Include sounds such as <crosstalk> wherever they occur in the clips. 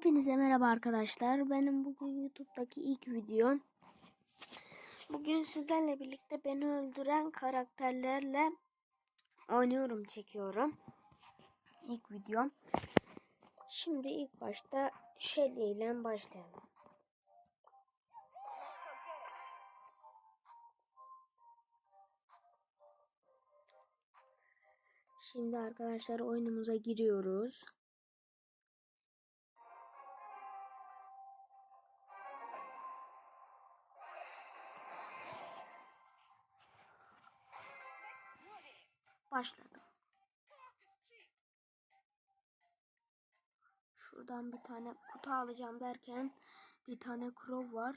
Hepinize merhaba arkadaşlar. Benim bugün YouTube'daki ilk videom. Bugün sizlerle birlikte beni öldüren karakterlerle oynuyorum, çekiyorum. İlk videom. Şimdi ilk başta Shelly ile başlayalım. Şimdi arkadaşlar oyunumuza giriyoruz. Başladım. Şuradan bir tane kutu alacağım derken bir tane Crow var.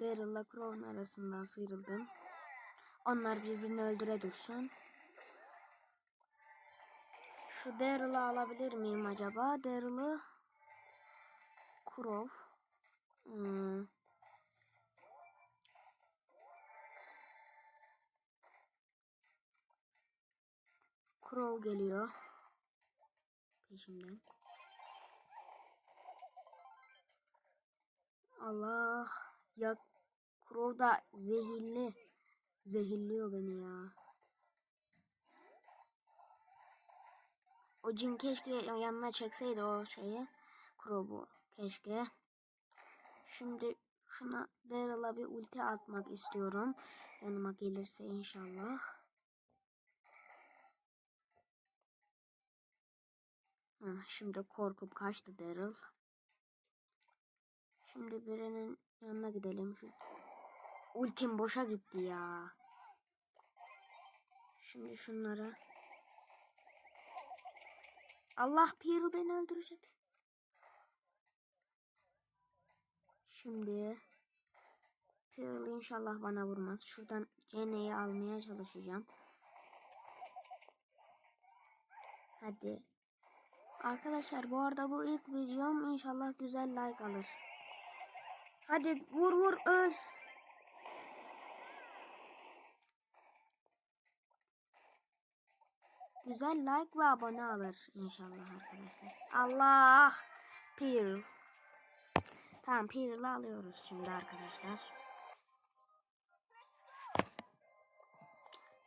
Daryl'la Crow'un arasından sıyrıldım. Onlar birbirini öldüre dursun. Şu Daryl'ı alabilir miyim acaba? Daryl'ı Crow. Hmm. Crow geliyor. Peşimden. Allah. Ya Crow da zehirli. Zehirliyor beni ya. O cin keşke yanına çekseydi o şeyi. Crow'u keşke. Şimdi şuna Daryl'a bir ulti atmak istiyorum. Yanıma gelirse inşallah. Heh, şimdi korkup kaçtı Daryl. Şimdi birinin yanına gidelim. Şu ultim boşa gitti ya. Şimdi şunlara. Allah Pearl beni öldürecek. Şimdi Pearl inşallah bana vurmaz. Şuradan Jenny'yi almaya çalışacağım. Hadi. Arkadaşlar bu arada bu ilk videom inşallah güzel like alır. Hadi vur vur öl. Güzel like ve abone alır inşallah arkadaşlar. Allah! Pearl. Tamam Pearl'ı alıyoruz şimdi arkadaşlar.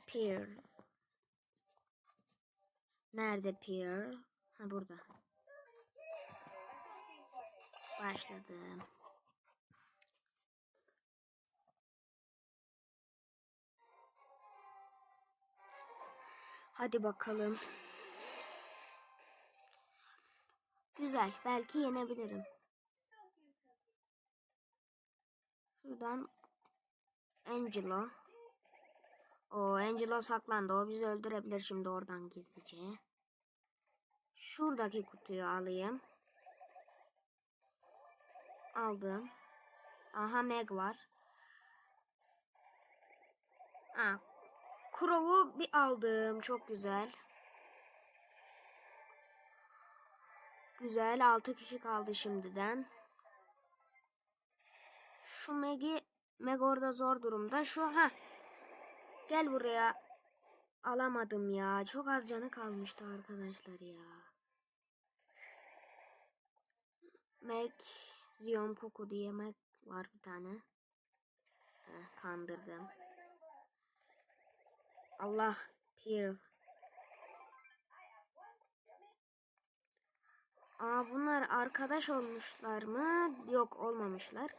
Pearl. Nerede Pearl? Ha burada. Başladım. Hadi bakalım. Güzel. Belki yenebilirim. Şuradan Angelo. O Angelo saklandı. O bizi öldürebilir şimdi oradan gizlice. Şuradaki kutuyu alayım. Aldım. Aha Meg var. Aa, Crow'u bir aldım. Çok güzel. Güzel. 6 kişi kaldı şimdiden. Şu Meg'i Meg orada zor durumda. Şu ha. Gel buraya. Alamadım ya. Çok az canı kalmıştı arkadaşlar ya. Meg Zion Poco diye Meg var bir tane. Heh, kandırdım. Allah Pearl. Aa bunlar arkadaş olmuşlar mı? Yok olmamışlar.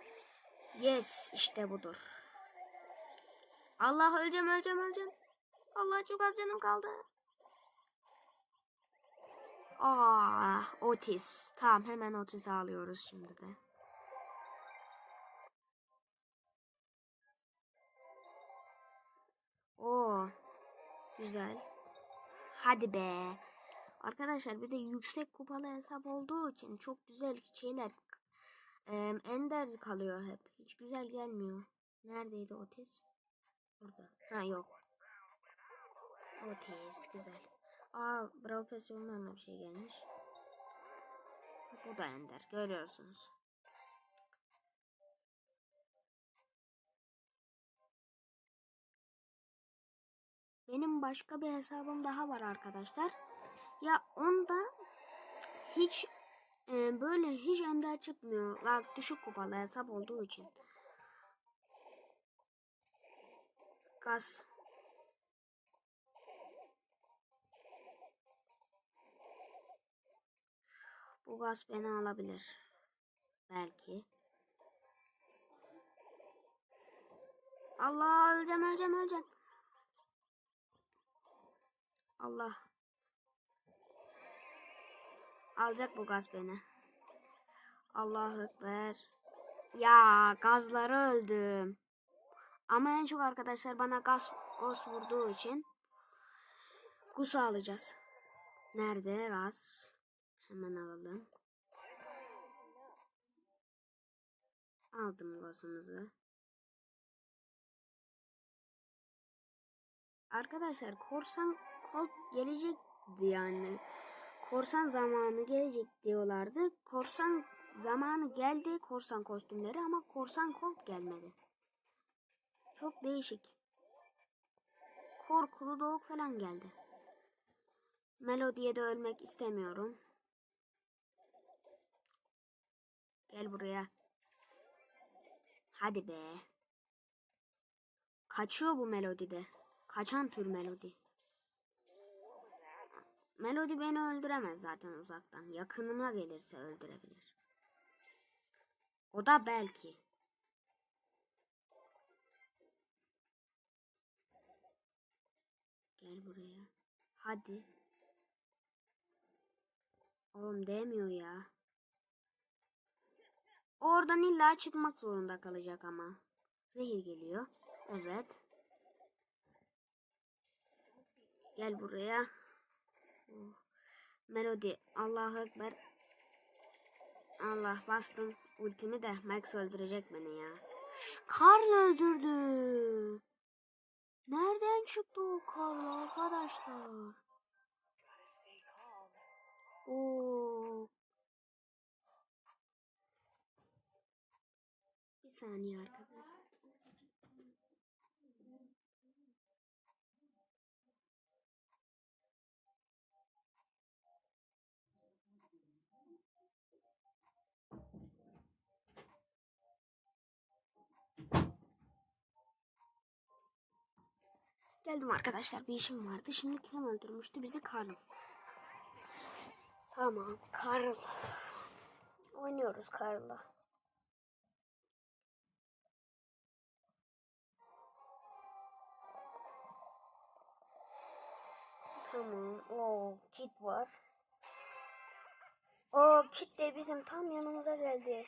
Yes işte budur. Allah öleceğim öleceğim öleceğim. Allah çok az canım kaldı. Aa Otis. Tamam hemen Otis'i alıyoruz şimdi de. Oo. Güzel. Hadi be. Arkadaşlar bir de yüksek kupalı hesap olduğu için çok güzel şeyler e, ender kalıyor hep. Hiç güzel gelmiyor. Neredeydi Otis? Burada. Ha yok. Otis güzel. Aa Bravo Passion'dan bir şey gelmiş. Bu da ender. Görüyorsunuz. Benim başka bir hesabım daha var arkadaşlar. Ya onda hiç e, böyle hiç ender çıkmıyor. Bak düşük kupalı hesap olduğu için. Gaz. Bu gaz beni alabilir. Belki. Allah öleceğim öleceğim öleceğim. Allah. Alacak bu gaz beni. Allahu Ekber. Ya gazları öldüm. Ama en çok arkadaşlar bana gaz, gaz vurduğu için Gus'u alacağız. Nerede gaz? Hemen alalım. Aldım gazımızı. Arkadaşlar korsan kol gelecekti yani. Korsan zamanı gelecek diyorlardı. Korsan zamanı geldi korsan kostümleri ama korsan kolt gelmedi. Çok değişik. Korkulu doğuk falan geldi. Melodiye de ölmek istemiyorum. Gel buraya. Hadi be. Kaçıyor bu melodide. Kaçan tür melodi. Melodi beni öldüremez zaten uzaktan. Yakınıma gelirse öldürebilir. O da belki. Gel buraya. Hadi. Oğlum demiyor ya. Oradan illa çıkmak zorunda kalacak ama. Zehir geliyor. Evet. Gel buraya. Oh. Melody. Allahu Ekber. Allah bastım. Ultimi de Max öldürecek beni ya. Karl öldürdü. Nereden çıktı o Karl arkadaşlar? Oo. Bir saniye arkadaşlar. Geldim arkadaşlar bir işim vardı. Şimdi kim öldürmüştü bizi Karl. Tamam Karl. Oynuyoruz Karl'la. Tamam. O kit var. O kit de bizim tam yanımıza geldi.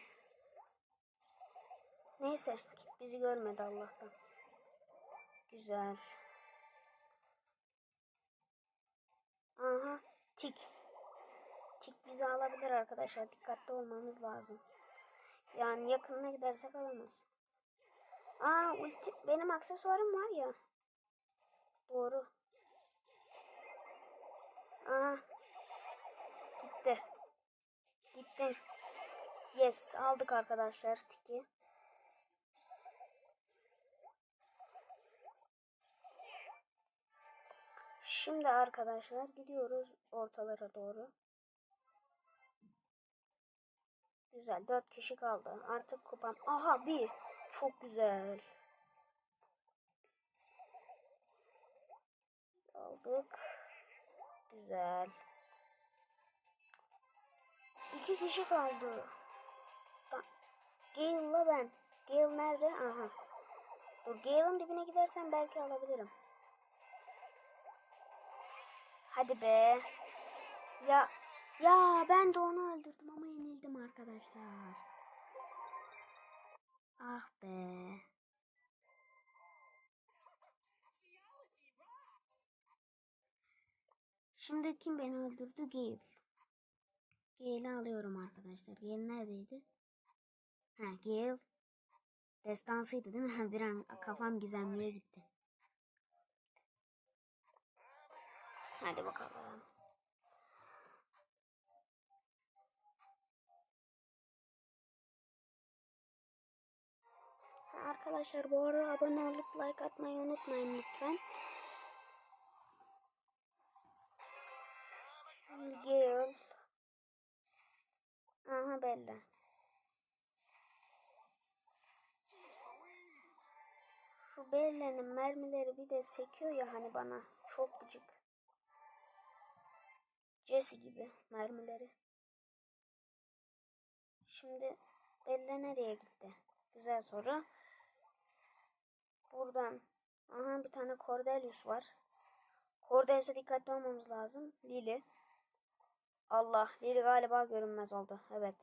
Neyse kit bizi görmedi Allah'tan. Güzel. Aha tik. Tik bizi alabilir arkadaşlar. Dikkatli olmamız lazım. Yani yakınına gidersek alamaz. Aa ulti benim aksesuarım var ya. Doğru. Aha. Gitti. Gitti. Yes aldık arkadaşlar tiki. Şimdi arkadaşlar gidiyoruz ortalara doğru. Güzel. Dört kişi kaldı. Artık kupam. Aha bir. Çok güzel. Aldık. Güzel. İki kişi kaldı. Gale'la ben. Gale nerede? Aha. Dur Gale'ın dibine gidersen belki alabilirim. Hadi be. Ya ya ben de onu öldürdüm ama yenildim arkadaşlar. Ah be. Şimdi kim beni öldürdü? Gale. Gale'i alıyorum arkadaşlar. Gale neredeydi? Ha Gale. Destansıydı değil mi? <laughs> Bir an kafam gizemliye gitti. Hadi bakalım. Arkadaşlar bu arada abone olup like atmayı unutmayın lütfen. Gale. Aha belli. Şu Belle'nin mermileri bir de sekiyor ya hani bana. Çok gıcık. Jesse gibi mermileri. Şimdi Belle nereye gitti? Güzel soru. Buradan. Aha bir tane Cordelius var. Cordelius'a dikkatli olmamız lazım. Lily. Allah. Lily galiba görünmez oldu. Evet.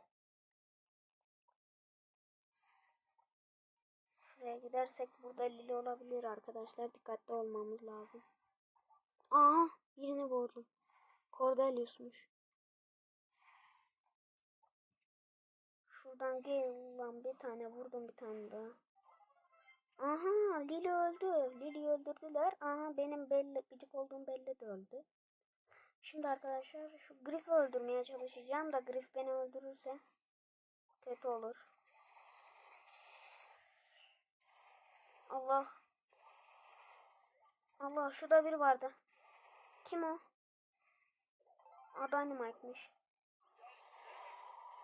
Şuraya gidersek burada Lily olabilir arkadaşlar. Dikkatli olmamız lazım. Aha birini vurdum. Cordelius'muş. Şuradan gel bir tane vurdum bir tane daha. Aha Lili öldü. Lili öldürdüler. Aha benim belli gıcık olduğum belli de öldü. Şimdi arkadaşlar şu Griff'i öldürmeye çalışacağım da Griff beni öldürürse kötü olur. Allah. Allah şurada biri vardı. Kim o? Aa Dynamite'miş.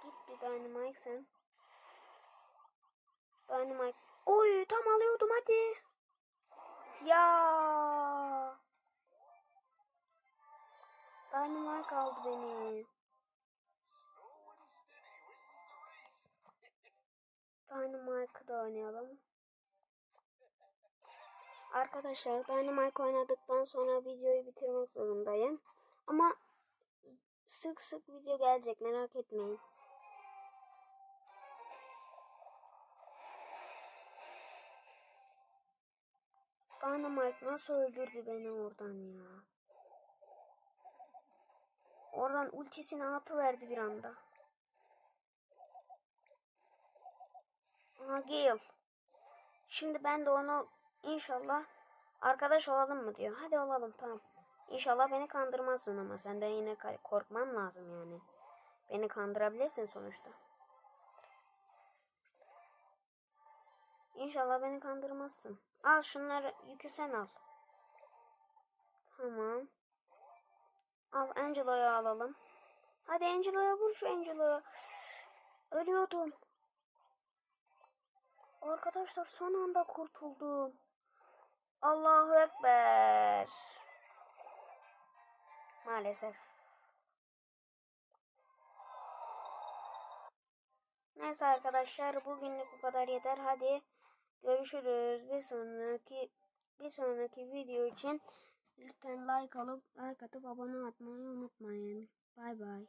Git bir Dynamite sen. Dynamite. Oy tam alıyordum hadi. Ya. Dynamite aldı beni. Dynamite'ı da oynayalım. Arkadaşlar Dynamite oynadıktan sonra videoyu bitirmek zorundayım. Ama sık sık video gelecek merak etmeyin. Dynamite nasıl öldürdü beni oradan ya? Oradan ultisini atıverdi bir anda. Aha Gale. Şimdi ben de onu inşallah arkadaş olalım mı diyor. Hadi olalım tamam. İnşallah beni kandırmazsın ama senden yine korkmam lazım yani. Beni kandırabilirsin sonuçta. İnşallah beni kandırmazsın. Al şunları yükü sen al. Tamam. Al Angelo'yu alalım. Hadi Angelo'ya vur şu Angelo'ya. Ölüyordum. Arkadaşlar son anda kurtuldum. Allahu Ekber. Maalesef. Neyse arkadaşlar bugünlük bu kadar yeter. Hadi görüşürüz. Bir sonraki bir sonraki video için lütfen like alıp like atıp abone olmayı unutmayın. Bay bay.